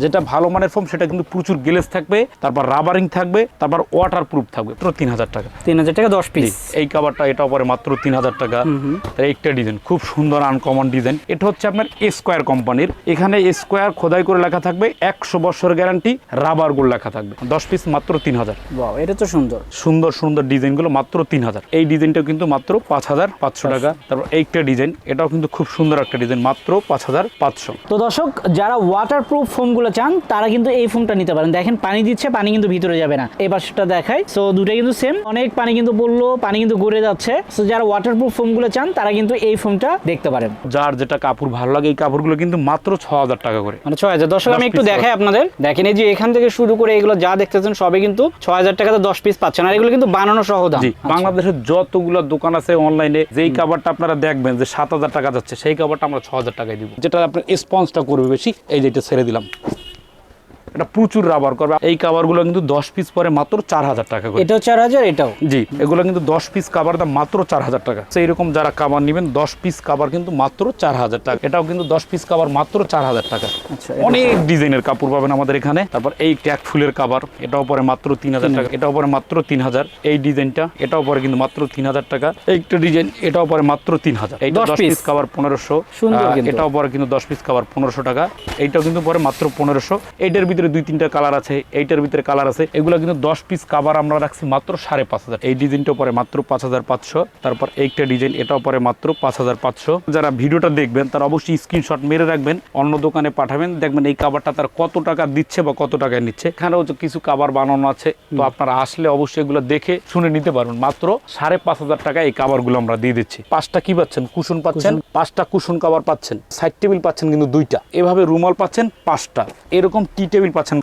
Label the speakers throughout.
Speaker 1: যেটা ভালো মানের ফোম সেটা কিন্তু প্রচুর গ্লেস থাকবে তারপর রাবারিং থাকবে তারপর ওয়াটার প্রুফ থাকবে। পুরো তিন হাজার টাকা।
Speaker 2: তিন হাজার টাকা দশ পিস
Speaker 1: এই কাভারটা এটা পরে মাত্র তিন হাজার টাকা। তার একটা ডিজাইন খুব সুন্দর আনকমন ডিজাইন এটা হচ্ছে আপনার স্কোয়ার কোম্পানির এখানে স্কোয়ার খোদাই করে লেখা থাকবে একশো বছর গ্যারান্টি রাবার গোল লেখা থাকবে। দশ পিস মাত্র তিন হাজার।
Speaker 2: এটা তো সুন্দর।
Speaker 1: সুন্দর সুন্দর ডিজাইনগুলো মাত্র তিন হাজার। এই ডিজাইনটাও কিন্তু মাত্র পাঁচ হাজার পাঁচশো টাকা। তারপর এইটা ডিজাইন এটাও কিন্তু খুব সুন্দর একটা ডিজাইন মাত্র পাঁচ হাজার পাঁচশো।
Speaker 2: তো দর্শক যারা ওয়াটারপ্রুফ ফোমগুলো চান তারা কিন্তু এই ফোমটা নিতে পারেন। দেখেন পানি দিচ্ছে পানি কিন্তু ভিতরে যাবে না। এই পাশটা দেখায় সো দুটো কিন্তু সেম অনেক পানি কিন্তু পড়ল পানি কিন্তু গড়ে যাচ্ছে। সো যারা ওয়াটারপ্রুফ ফোমগুলো চান তারা কিন্তু এই ফোমটা দেখতে পারেন।
Speaker 1: যার যেটা কাপড় ভালো লাগে এই কাপড়গুলো কিন্তু মাত্র ছ হাজার টাকা করে।
Speaker 2: মানে ছয় হাজার দর্শক আমি একটু দেখাই আপনাদের। দেখেন এই যে এখান থেকে শুরু করে এগুলো যা দেখতেছেন সবই কিন্তু ছয় হাজার টাকাতে দশ পিস পাচ্ছেন। আর এগুলো কিন্তু বানানো সহ দাম।
Speaker 1: জি
Speaker 2: আচ্ছা।
Speaker 1: বাংলাদেশের যতগুলো দোকান আছে অনলাইনে যেই কাপড়টা আপনারা দেখবেন যে সাত হাজার টাকা যাচ্ছে সেই কাপড়টা আমরা ছ হাজার টাকায় দিব। যেটা আপনার স্পঞ্জটা করবে বেশি এই যেটা ছেড়ে দিলাম। এটা প্রচুর রাবার করবে। এই কাভারগুলো কিন্তু দশ পিস পরে মাত্র চার হাজার টাকা করে।
Speaker 2: এটাও চার হাজার এটাও?
Speaker 1: জি এগুলো কিন্তু দশ পিস কাবার দাম মাত্র চার হাজার টাকা। সেই রকম যারা কাবার নেবেন দশ পিস কাবার কিন্তু মাত্র চার হাজার টাকা। এটাও কিন্তু দশ পিস কাবার মাত্র চার হাজার টাকা।
Speaker 2: আচ্ছা
Speaker 1: অনেক ডিজাইনের কাপড় পাবেন আমাদের এখানে। তারপর এই ট্যাগ ফুলের কাবার এটাও পরে মাত্র তিন হাজার টাকা। এটাও পরে মাত্র তিন হাজার এই ডিজাইনটা এটাও পরে কিন্তু মাত্র তিন হাজার টাকা। একটা ডিজাইন এটাও পরে মাত্র তিন হাজার
Speaker 2: 10
Speaker 1: দশ পিস কাবার পনেরোশো।
Speaker 2: সুন্দর কিন্তু।
Speaker 1: এটাও পরে কিন্তু দশ পিস কাবার পনেরোশো টাকা। এইটাও কিন্তু পরে মাত্র পনেরোশো। এইটার ভিতরে দুই তিনটা কালার আছে এইটার ভিতরে কালার আছে। এগুলো কিন্তু দশ পিস কাবার আমরা রাখছি মাত্র সাড়ে পাঁচ হাজার। এই ডিজাইনটাও পরে মাত্র পাঁচ হাজার পাঁচশো। তারপর এইটা ডিজাইন এটাও পরে মাত্র পাঁচ হাজার পাঁচশো। যারা ভিডিওটা দেখবেন তারা অবশ্যই স্ক্রিনশট মেরে রাখবেন অন্য দোকানে পাঠাবেন। দেখবেন এই কাবারটা তার কত টাকা দিচ্ছে বা কত টাকায় নিচ্ছে। এখানেও কিছু কাবার বানানো আছে। তো আপনারা আসলে অবশ্যই এগুলো দেখে শুনে নিতে পারবেন মাত্র সাড়ে পাঁচ হাজার টাকা এই কাবারগুলো আমরা দিয়ে দিচ্ছি। পাঁচটা কি পাচ্ছেন? কুশন পাচ্ছেন? পাঁচটা কুশন কাবার পাচ্ছেন। সাইড টেবিল পাচ্ছেন কিন্তু দুইটা। এভাবে রুমাল পাচ্ছেন পাঁচটা। এরকম টি টেবিল পাচ্ছেন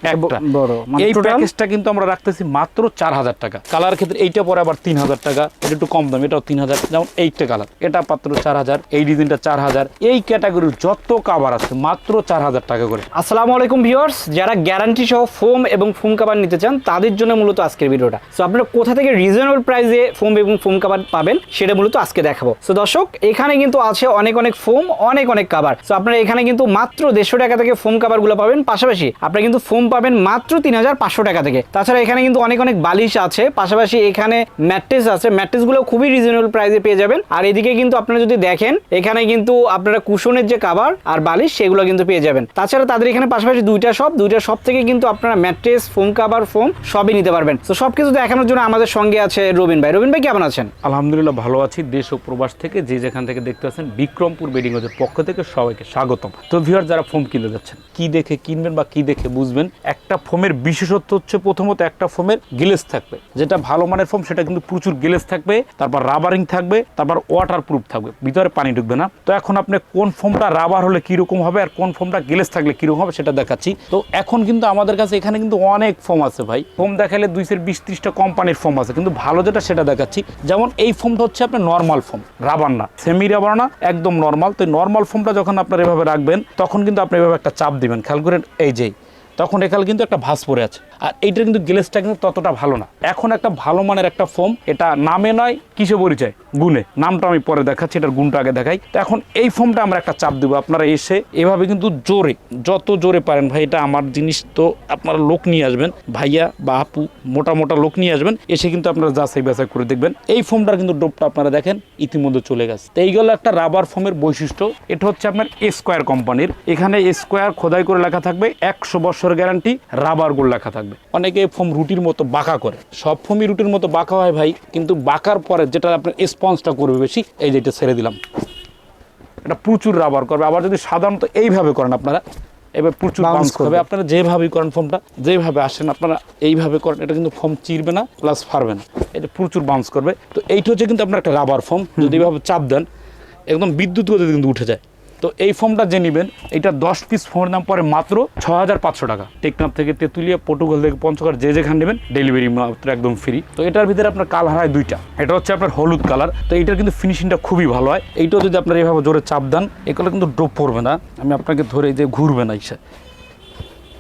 Speaker 2: বড় মানে
Speaker 1: এই প্যাকেজটা কিন্তু আমরা রাখতেছি মাত্র চার হাজার টাকা। কালার ক্ষেত্রে এইটা পরে আবার তিন হাজার টাকা। এটা একটু কম দাম এটাও তিন হাজার। যেমন এইটা কালার এটা মাত্র চার হাজার এই ডিজাইনটা চার হাজার। এই ক্যাটাগরির যত কাবার আছে মাত্র চার হাজার টাকা করে।
Speaker 2: আসসালামু আলাইকুম ভিউয়ার্স যারা গ্যারান্টি সহ ফোম এবং ফোম কাভার নিতে চান তাদের জন্য মূলত আজকের ভিডিওটা। সো আপনারা কোথা থেকে রিজনেবল প্রাইসে ফোম এবং ফোম কাভার পাবেন সেটা মূলত আজকে দেখাবো। সো দর্শক এখানে কিন্তু আছে অনেক অনেক ফোম অনেক অনেক কাভার সো আপনারা এখানে কিন্তু মাত্র দেড়শো টাকা থেকে ফোম কাভারগুলো পাবেন। পাশাপাশি আপনারা কিন্তু ফোম পাবেন মাত্র তিন হাজার পাঁচশো টাকা থেকে। তাছাড়া এখানে কিন্তু অনেক অনেক বালিশ আছে, পাশাপাশি এখানে ম্যাট্রেস আছে। ম্যাট্রেসগুলো খুবই রিজনেবল প্রাইসে পেয়ে যাবেন। আর এদিকে কিন্তু আপনারা যদি দেখেন, এখানে কিন্তু আপনারা কুশনের যে কাভার আর বালিশ, সেগুলো কিন্তু পেয়ে যাবেন। তাছাড়া তাদের এখানে পাশাপাশি দুইটা শপ দুইটা শপ থেকে কিন্তু আপনারা ম্যাট্রেস, ফোম কাভার ফোম সবই নিতে পারবেন। তো সবকিছু দেখানোর জন্য আমাদের সঙ্গে আছে রবিন ভাই। রবিন ভাই, কেমন আছেন?
Speaker 1: আলহামদুলিল্লাহ, ভালো আছি। দেশ ও প্রবাস থেকে যে যেখান থেকে দেখতে পাচ্ছেন বিক্রমপুর বেডিং হাউসের পক্ষ থেকে সবাইকে স্বাগতম। তো ভিউয়ার যারা ফোম কিনতে যাচ্ছেন, কি দেখে কিনবেন বা কি দেখে বুঝবেন একটা ফোমের বিশেষত্ব হচ্ছে প্রথমত একটা ফোমের গ্লেস থাকবে। যেটা ভালো মানের ফোম, সেটা কিন্তু প্রচুর গ্লেস থাকবে, তারপর রাবারিং থাকবে, তারপর ওয়াটার প্রুফ থাকবে, ভিতরে পানি ঢুকবে না। তো এখন আপনি কোন ফোমটা রাবার হলে কীরকম হবে আর কোন ফোমটা গ্লেস থাকলে কীরকম হবে সেটা দেখাচ্ছি। তো এখন কিন্তু আমাদের কাছে এখানে কিন্তু অনেক ফোম আছে ভাই। ফোম দেখালে দুইশের বিশ ত্রিশটা কোম্পানির ফোম আছে, কিন্তু ভালো যেটা সেটা দেখাচ্ছি। যেমন এই ফোমটা হচ্ছে আপনার নর্মাল ফোম, রাবার না সেমি রাবার না, একদম নর্মাল তো নর্মাল ফোমটা যখন আপনার এভাবে রাখবেন, তখন কিন্তু আপনি এভাবে একটা চাপ দিবেন। খেয়াল করেন, এই যেই তখন এখানে কিন্তু একটা ভাঁজ পড়ে আছে। আর এইটার কিন্তু গ্লেসটা কিন্তু ততটা ভালো না। এখন একটা ভালো মানের একটা ফোম, এটা নামে নয়, কিসে পরিচয়? গুণে। নামটা আমি পরে দেখাচ্ছি, এটার গুণটা আগে দেখাই। তো এখন এই ফোমটা আমরা একটা চাপ দেবো। আপনারা এসে এভাবে কিন্তু জোরে, যত জোরে পারেন ভাই, এটা আমার জিনিস তো আপনারা লোক নিয়ে আসবেন। ভাইয়া বা আপু, মোটা মোটা লোক নিয়ে আসবেন। এসে কিন্তু আপনারা যাচাই বাছাই করে দেখবেন। এই ফোমটার কিন্তু ডোপটা আপনারা দেখেন, ইতিমধ্যে চলে গেছে। তো এইগুলো একটা রাবার ফোমের বৈশিষ্ট্য। এটা হচ্ছে আপনার স্কোয়ার কোম্পানির। এখানে স্কোয়ার খোদাই করে লেখা থাকবে, একশো বছর গ্যারান্টি রাবার গোল লেখা থাকবে। অনেকে ফোম রুটির মতো বাঁকা করে। সব ফোমই রুটির মতো বাঁকা হয় ভাই কিন্তু বাঁকার পরে যেটা আপনার স্পঞ্জটা করবে বেশি এই যেটা ছেড়ে দিলাম। এটা প্রচুর রাবার করবে। আবার যদি সাধারণত এইভাবে করেন আপনারা এবার প্রচুর বাউন্স করবে। আপনারা যেভাবেই করেন ফোমটা যেভাবে আসেন আপনারা এইভাবে করেন এটা কিন্তু ফোম চিরবে না প্লাস ফারবে না। এটা প্রচুর বাউন্স করবে। তো এইটা হচ্ছে কিন্তু আপনার একটা রাবার ফোম যদি এইভাবে চাপ দেন একদম বিদ্যুৎ গতিতে কিন্তু উঠে যায়। তো এই ফোমটা যে নেবেন, এটা দশ পিস ফোনের দাম পরে মাত্র ছ হাজার পাঁচশো টাকা। টেকনাফ থেকে তেঁতুলিয়া পটুগল থেকে পঞ্চগড়, যে যেখানে নেবেন ডেলিভারি মাত্র একদম ফ্রি তো এটার ভিতরে আপনার কালার হয় দুইটা। এটা হচ্ছে আপনার হলুদ কালার তো এটার কিন্তু ফিনিশিংটা খুবই ভালো হয়। এইটাও যদি আপনার এইভাবে জোরে চাপ দেন, এগুলো কিন্তু ডোপ পড়বে না। আমি আপনাকে ধরে যে ঘুরবে না ইসে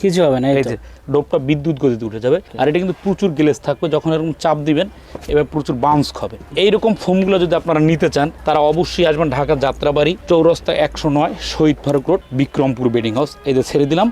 Speaker 2: কিছু হবে না এই
Speaker 1: যে ডোবটা বিদ্যুৎ গতিতে উঠে যাবে। আর এটা কিন্তু প্রচুর গ্লেস থাকবে যখন এরকম চাপ দিবেন এবার প্রচুর বাউন্স খাবে। এইরকম ফোমগুলো যদি আপনারা নিতে চান তারা অবশ্যই আসবেন ঢাকা যাত্রাবাড়ি চৌরাস্তা একশো নয় Shahid Faruk road Bikrampur bedding house. এদের যে ছেড়ে দিলাম।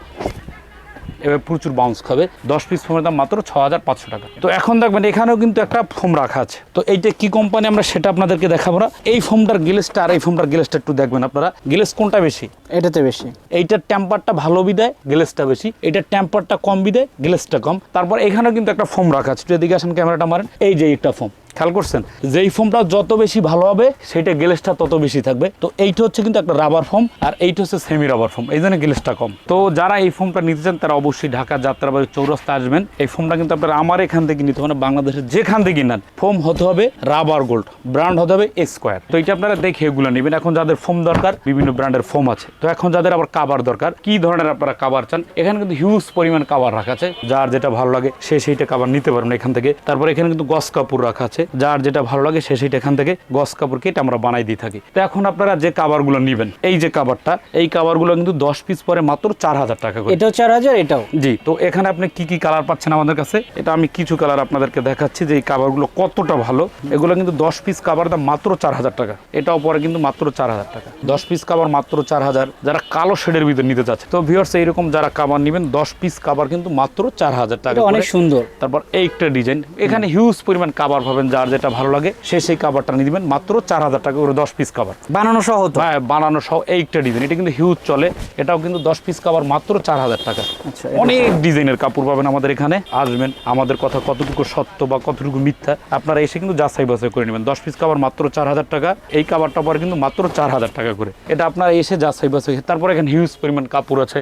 Speaker 1: এবার প্রচুর বাউন্স খাবে। দশ পিস ফোমের দাম মাত্র ছ হাজার পাঁচশো টাকা। তো এখন দেখবেন এখানেও কিন্তু একটা ফোম রাখা আছে। তো এইটা কি কোম্পানি আমরা সেটা আপনাদেরকে দেখাবো না। এই ফোমটার গিলেসটা আর এই ফোমটার গিলেসটা একটু দেখবেন আপনারা। গিলেস কোনটা বেশি?
Speaker 2: এটাতে বেশি।
Speaker 1: এইটার টেম্পারটা ভালো বিদায় গ্লেসটা বেশি। এইটার টেম্পারটা কম বিদায় গ্লেসটা কম। তারপর এখানেও কিন্তু একটা ফোম রাখা আছে। এদিকে আসেন ক্যামেরাটা মারেন। এই যে একটা ফোম খেয়াল করছেন? যেই ফোমটা যত বেশি ভালো হবে সেটা গ্লেসটা তত বেশি থাকবে। তো এইটা হচ্ছে কিন্তু একটা রাবার ফোম আর এইটা হচ্ছে সেমি রাবার ফোম এই জন্য গ্লেসটা কম। তো যারা এই ফোমটা নিতে চান, তারা অবশ্যই ঢাকা যাত্রাবাড়ি চৌরাস্তা আসবেন। এই ফোমটা কিন্তু আপনারা আমার এখান থেকে নিতে হবে বাংলাদেশের যেখান থেকে নেন। ফোম হতে হবে রাবার গোল্ড ব্র্যান্ড হতে হবে স্কোয়ার তো এটা আপনারা দেখে এগুলো নেবেন। এখন যাদের ফোম দরকার, বিভিন্ন ব্র্যান্ডের ফোম আছে। তো এখন যাদের আবার কাবার দরকার, কি ধরনের আপনারা কাবার চান? এখানে কিন্তু হিউজ পরিমাণ কাবার রাখা আছে। যার যেটা ভালো লাগে, সে সেইটা কাবার নিতে পারবেন এখান থেকে। তারপর এখানে কিন্তু গস কাপড় রাখা আছে। যার যেটা ভালো লাগে সে সেইটা এখান থেকে গস কাপড় কেটে আমরা বানাই দিয়ে থাকি। তো এখন আপনারা যে কাবারগুলো নেবেন এই যে কাবারটা এই কাবারগুলো কিন্তু দশ পিস পরে মাত্র চার হাজার টাকা করে।
Speaker 2: এটাও চার হাজার এটাও?
Speaker 1: জি তো এখানে আপনি কি কি কালার পাচ্ছেন আমাদের কাছে? এটা আমি কিছু কালার আপনাদেরকে দেখাচ্ছি যে এই কাভারগুলো কতটা ভালো। এগুলো কিন্তু দশ পিস কাবার দাম মাত্র চার হাজার টাকা। এটাও পরে কিন্তু মাত্র চার হাজার টাকা। দশ পিস কাভার মাত্র চার হাজার। যারা কালো শেডের ভিতরে নিতে চাচ্ছে তো ভিওর্স এইরকম যারা কাবার নেবেন দশ পিস কাবার কিন্তু মাত্র চার হাজার টাকা
Speaker 2: অনেক সুন্দর।
Speaker 1: তারপর এইটা ডিজাইন এখানে হিউজ পরিমাণ কাবার পাবেন যার যেটা ভালো লাগে সে সেই কাভারটা নিয়ে দিবেন মাত্র চার হাজার টাকা করে দশ পিস কাভার
Speaker 2: বানানো সহ
Speaker 1: হ্যাঁ বানানো সহ এইটা ডিজাইন এটা কিন্তু হিউজ চলে। এটাও কিন্তু দশ পিস কাভার মাত্র চার হাজার টাকা।
Speaker 2: আচ্ছা
Speaker 1: অনেক ডিজাইনের কাপড় পাবেন আমাদের এখানে। আসবেন আমাদের কথা কতটুকু সত্য বা কতটুকু মিথ্যা আপনারা এসে কিন্তু যাচাই বাছাই করে নেবেন। দশ পিস কাবার মাত্র চার হাজার টাকা। এই কাবারটা পরে কিন্তু মাত্র চার হাজার টাকা করে। এটা আপনারা এসে যাচাই বাছাই তারপর এখানে হিউজ পরিমাণ কাপড় আছে।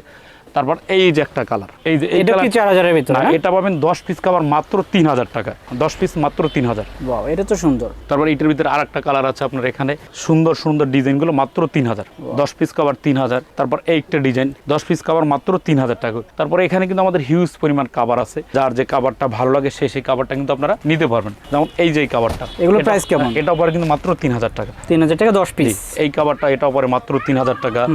Speaker 1: তারপর এই যে একটা কালার এই যে
Speaker 2: এটা কি
Speaker 1: colour-
Speaker 2: চার হাজারের ভিতরে?
Speaker 1: এটা পাবেন দশ পিস কাবার মাত্র তিন হাজার টাকা দশ পিস মাত্র তিন হাজার।
Speaker 2: বাহ এটা তো সুন্দর।
Speaker 1: তারপর এটার ভিতরে আর একটা কালার আছে আপনার এখানে। সুন্দর সুন্দর ডিজাইনগুলো মাত্র তিন হাজার। দশ পিস কাবার তিন হাজার। তারপর একটা ডিজাইন দশ পিস কাবার মাত্র তিন হাজার টাকা। তারপর এখানে কিন্তু আমাদের হিউজ পরিমাণ কভার আছে। যার যে কাবারটা ভালো লাগে সে সেই কাবারটা কিন্তু আপনারা নিতে পারবেন। যেমন এই যে এই কাবারটা
Speaker 2: এগুলোর
Speaker 1: এটা-
Speaker 2: কেমন?
Speaker 1: এটা পরে কিন্তু মাত্র তিন হাজার টাকা।
Speaker 2: তিন হাজার টাকা দশ
Speaker 1: জি,
Speaker 2: পিস
Speaker 1: এই কাবারটা এটা পরে মাত্র তিন হাজার টাকা।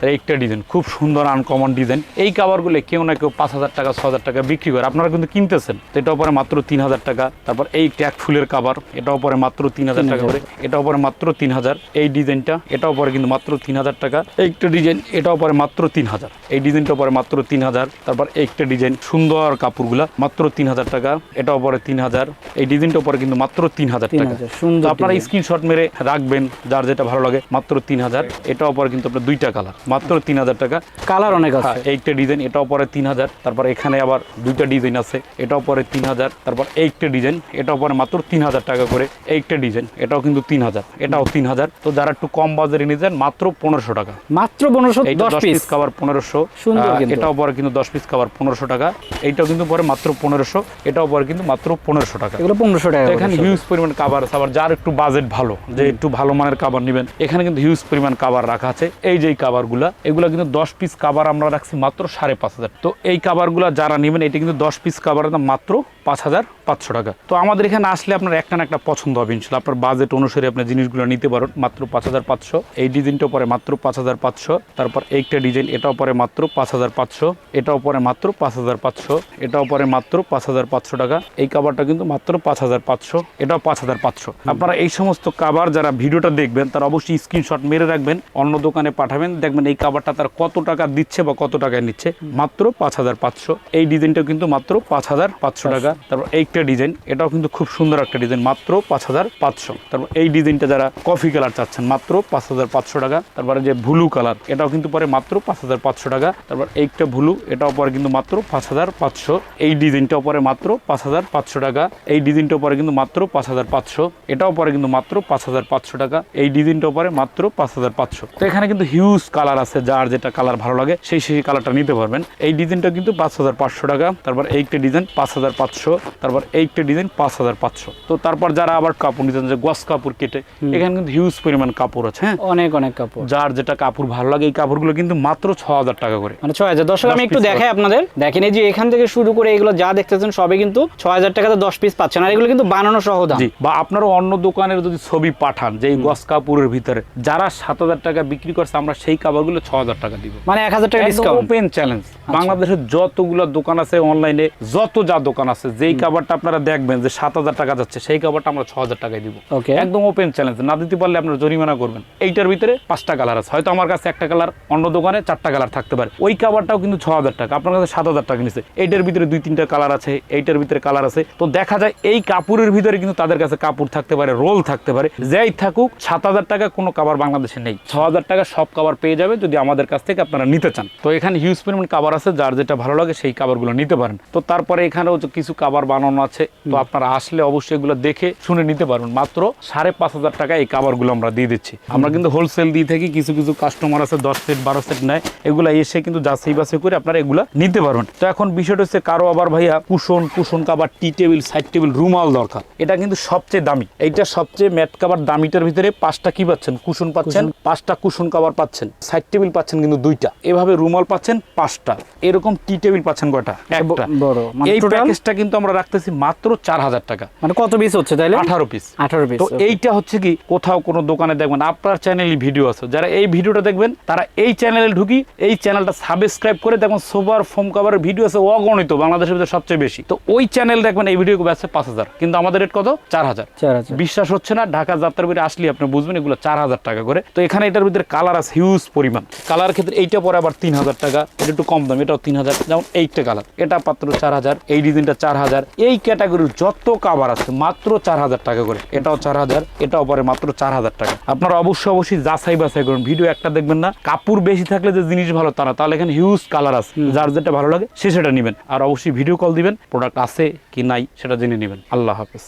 Speaker 1: তার একটা ডিজাইন খুব সুন্দর আনকমন ডিজাইন। এই কাবারগুলো কেউ না কেউ পাঁচ হাজার টাকা ছ হাজার টাকা বিক্রি করে আপনারা কিন্তু কিনতেছেন তো এটাও পরে মাত্র তিন হাজার টাকা তারপর এই ট্যাগ ফুলের কাবার এটাও পরে মাত্র তিন হাজার টাকা করে এটাও পরে মাত্র তিন হাজার এই ডিজাইনটা এটাও পরে কিন্তু মাত্র তিন হাজার টাকা একটা ডিজাইন এটাও পরে মাত্র তিন হাজার এই ডিজাইনটা পরে মাত্র তিন হাজার তারপর একটা ডিজাইন সুন্দর কাপড়গুলা মাত্র তিন হাজার টাকা এটাও পরে তিন হাজার এই ডিজাইনটাও পরে কিন্তু মাত্র তিন হাজার
Speaker 2: তিন
Speaker 1: টাকা
Speaker 2: সুন্দর
Speaker 1: আপনারা স্ক্রিনশট মেরে রাখবেন যার যেটা ভালো লাগে মাত্র তিন হাজার এটাও পরে কিন্তু আপনার দুইটা কালার মাত্র তিন হাজার টাকা
Speaker 2: কালার অনেক আছে
Speaker 1: এইটা ডিজাইন এটাও পরে তিন হাজার তারপর এখানে আবার দুইটা ডিজাইন আছে এটাও পরে তিন হাজার তারপর এইটা ডিজাইন এটাও পরে মাত্র তিন হাজার টাকা করে এইটা ডিজাইন এটাও কিন্তু তিন হাজার এটাও তিন হাজার। তো যারা একটু কম বাজারে নিয়ে যান মাত্র পনেরোশো টাকা।
Speaker 2: মাত্র পনেরোশো দশ পিস
Speaker 1: কাবার পনেরোশো এটাও পরে কিন্তু দশ পিস কাবার পনেরোশো টাকা এইটাও কিন্তু পরে মাত্র পনেরোশো এটাও পরে কিন্তু মাত্র পনেরোশো টাকা।
Speaker 2: এগুলো পনেরোশো টাকা
Speaker 1: এখানে হিউজ পরিমাণ কাবার আছে আবার যার একটু বাজেট ভালো যে একটু ভালো মানের কাবার নেবেন এখানে কিন্তু হিউজ পরিমাণ কাবার রাখা আছে এই যে কাবারগুলা এগুলো কিন্তু দশ পিস কাবার আমরা রাখছি মাত্র সাড়ে পাঁচ হাজার। তো এই কাবারগুলো যারা নেবেন, এটি কিন্তু দশ পিস কাবারের দাম মাত্র পাঁচ হাজার। পাঁচশো টাকা। তো আমাদের এখানে আসলে আপনার একটা না একটা পছন্দ হবে ইনশাল্লাহ। আপনার বাজেট অনুসারে আপনার জিনিসগুলো নিতে পারেন, মাত্র পাঁচ হাজার পাঁচশো। এই ডিজাইনটা পরে মাত্র পাঁচ হাজার পাঁচশো। তারপর এইটা ডিজাইন এটাও পরে মাত্র পাঁচ হাজার পাঁচশো। এটাও পরে মাত্র পাঁচ হাজার পাঁচশো। এটাও পরে মাত্র পাঁচ হাজার পাঁচশো টাকা। এই কাবারটা কিন্তু মাত্র পাঁচ হাজার পাঁচশো। এটাও পাঁচ হাজার পাঁচশো। আপনারা এই সমস্ত কাবার যারা ভিডিওটা দেখবেন, তারা অবশ্যই স্ক্রিনশট মেরে রাখবেন, অন্য দোকানে পাঠাবেন। দেখবেন এই কাবারটা তার কত টাকা দিচ্ছে বা কত টাকায় নিচ্ছে। মাত্র পাঁচ হাজার পাঁচশো। এই ডিজাইনটা কিন্তু মাত্র পাঁচ হাজার পাঁচশো টাকা। তারপর এইটা ডিজাইন এটাও কিন্তু খুব সুন্দর একটা ডিজাইন মাত্র পাঁচ হাজার পাঁচশো তারপর এই ডিজাইনটা যারা কফি কালার চাচ্ছেন মাত্র পাঁচ হাজার পাঁচশো টাকা তারপরে যে ব্লু কালার এটাও কিন্তু পরে মাত্র পাঁচ হাজার পাঁচশো টাকা তারপর এইটা ব্লু এটাও পরে কিন্তু মাত্র পাঁচ হাজার পাঁচশো এই ডিজাইনটাও পরে মাত্র পাঁচ হাজার পাঁচশো টাকা এই ডিজাইনটাও পরে কিন্তু মাত্র পাঁচ হাজার পাঁচশো এটাও পরে কিন্তু মাত্র পাঁচ হাজার পাঁচশো টাকা এই ডিজাইনটাও পরে মাত্র পাঁচ হাজার পাঁচশো তো এখানে কিন্তু হিউজ কালার আছে যার যেটা কালার ভালো লাগে সেই সেই কালারটা নিতে পারবেন এই ডিজাইনটা কিন্তু পাঁচ হাজার পাঁচশো টাকা তারপর এইটা ডিজাইন পাঁচ হাজার পাঁচশো তারপর এইটা ডিজাইন পাঁচ হাজার পাঁচশো। তো তারপর যারা আবার কাপড় নিতে যে গস কাপড় কেটে এখানে কিন্তু হিউজ পরিমাণ কাপড় আছে হ্যাঁ?
Speaker 2: অনেক অনেক কাপড়।
Speaker 1: যার যেটা কাপড় ভালো লাগে এই কাপড়গুলো কিন্তু মাত্র ছ হাজার টাকা করে।
Speaker 2: মানে ছয় হাজার। দর্শক আমি একটু দেখাই আপনাদের। দেখেন এই যে এখান থেকে শুরু করে এগুলো যা দেখতেছেন সবই কিন্তু ছয় হাজার টাকাতে দশ পিস পাচ্ছেন। আর এগুলো কিন্তু বানানো সহ দাম।
Speaker 1: বা আপনারা অন্য দোকানের যদি ছবি পাঠান যে এই গস কাপড়ের ভিতরে যারা সাত হাজার টাকা বিক্রি করছে আমরা সেই কাপড়গুলো ছ হাজার টাকা দিব।
Speaker 2: মানে এক হাজার টাকা ডিসকাউন্ট
Speaker 1: ওপেন চ্যালেঞ্জ বাংলাদেশের যতগুলো দোকান আছে অনলাইনে যত যা দোকান আছে যেই কাবারটা আপনারা দেখবেন যে সাত হাজার টাকা যাচ্ছে সেই কাভারটা আমরা ছ হাজার টাকায় দিব।
Speaker 2: ওকে
Speaker 1: একদম ওপেন চ্যালেঞ্জ না দিতে পারলে আপনারা জরিমানা করবেন। এইটার ভিতরে পাঁচটা কালার আছে। হয়তো আমার কাছে একটা কালার অন্য দোকানে চারটা কালার থাকতে পারে। ওই কাভারটাও কিন্তু ছ হাজার টাকা। আপনার কাছে সাত হাজার টাকা নিচ্ছে এইটার ভিতরে দুই তিনটা কালার আছে এইটার ভিতরে কালার আছে। তো দেখা যায় এই কাপড়ের ভিতরে কিন্তু তাদের কাছে কাপড় থাকতে পারে রোল থাকতে পারে। যাই থাকুক সাত হাজার টাকা কোনো কাবার বাংলাদেশে নেই। ছ হাজার টাকা সব কাবার পেয়ে যাবে যদি আমাদের কাছ থেকে আপনারা নিতে চান। তো এখানে হিউজ পরিমাণ কাবার আছে যার যেটা ভালো লাগে সেই কাবারগুলো নিতে পারেন। তো তারপরে এখানেও কিছু কাবার বানানো আছে। তো আপনারা আসলে অবশ্যই এগুলো দেখে শুনে নিতে পারবেন মাত্র সাড়ে পাঁচ হাজার টাকা এই কাবারগুলো আমরা দিয়ে দিচ্ছি। আমরা কিন্তু হোলসেল দিয়ে থাকি কিছু কিছু কাস্টমার আছে দশ সেট বারো সেট নেয়। এগুলো এসে কিন্তু যাচাই বাছাই করে আপনারা এগুলো নিতে পারবেন তো এখন বিষয়টা হচ্ছে কারও আবার ভাইয়া কুশন কুশন কাবার টি টেবিল সাইড টেবিল রুমাল দরকার। এটা কিন্তু সবচেয়ে দামি। এইটা সবচেয়ে ম্যাট কাবার দামিটার ভিতরে পাঁচটা কি পাচ্ছেন? কুশন পাচ্ছেন পাঁচটা কুশন কাবার পাচ্ছেন। সাইড টেবিল পাচ্ছেন কিন্তু দুইটা। এভাবে রুমাল পাচ্ছেন পাঁচটা। এরকম টি টেবিল পাচ্ছেন কয়টা? একটা।
Speaker 2: বড়। মানে
Speaker 1: এই প্যাকেজটা কিন্তু আমরা রাখতেছি মাত্র চার হাজার টাকা।
Speaker 2: মানে কত পিস হচ্ছে তাইলে?
Speaker 1: আঠারো পিস
Speaker 2: আঠারো পিস
Speaker 1: তো এইটা হচ্ছে কি কোথাও কোনো দোকানে দেখবেন আপনার চ্যানেলে ভিডিও আছে। যারা এই ভিডিওটা দেখবেন তারা এই চ্যানেলে ঢুকি এই চ্যানেলটা সাবস্ক্রাইব করে দেখবেন সোবার ফোম কাভারের ভিডিও আছে অগণিত বাংলাদেশের ভিতরে সবচেয়ে বেশি। তো ওই চ্যানেল দেখবেন এই ভিডিও বেচছে পাঁচ হাজার কিন্তু আমাদের রেট কত? চার হাজার
Speaker 2: চার হাজার
Speaker 1: বিশ্বাস হচ্ছে না ঢাকা যাত্রার ভিতরে আসলে আপনি বুঝবেন এগুলো চার হাজার টাকা করে। তো এখানে এটার ভিতরে কালার আছে হিউজ পরিমাণ। কালার ক্ষেত্রে এইটা পরে আবার তিন হাজার টাকা এটা একটু কম দাম এটাও তিন হাজার যেমন এইটা কালার এটা পাত্র চার হাজার এই ডিজাইনটা চার হাজার এই ক্যাটাগরির যত কাবার আছে মাত্র চার হাজার টাকা করে। এটাও চার হাজার এটাও পরে মাত্র চার হাজার টাকা। আপনারা অবশ্যই অবশ্যই যাচাই বাছাই করুন। ভিডিও একটা দেখবেন না কাপড় বেশি থাকলে যে জিনিস ভালো তারা তাহলে এখানে হিউজ কালার আছে। যার যেটা ভালো লাগে সে সেটা নেবেন। আর অবশ্যই ভিডিও কল দিবেন প্রোডাক্ট আছে কি নাই সেটা জেনে নেবেন। আল্লাহ হাফেজ।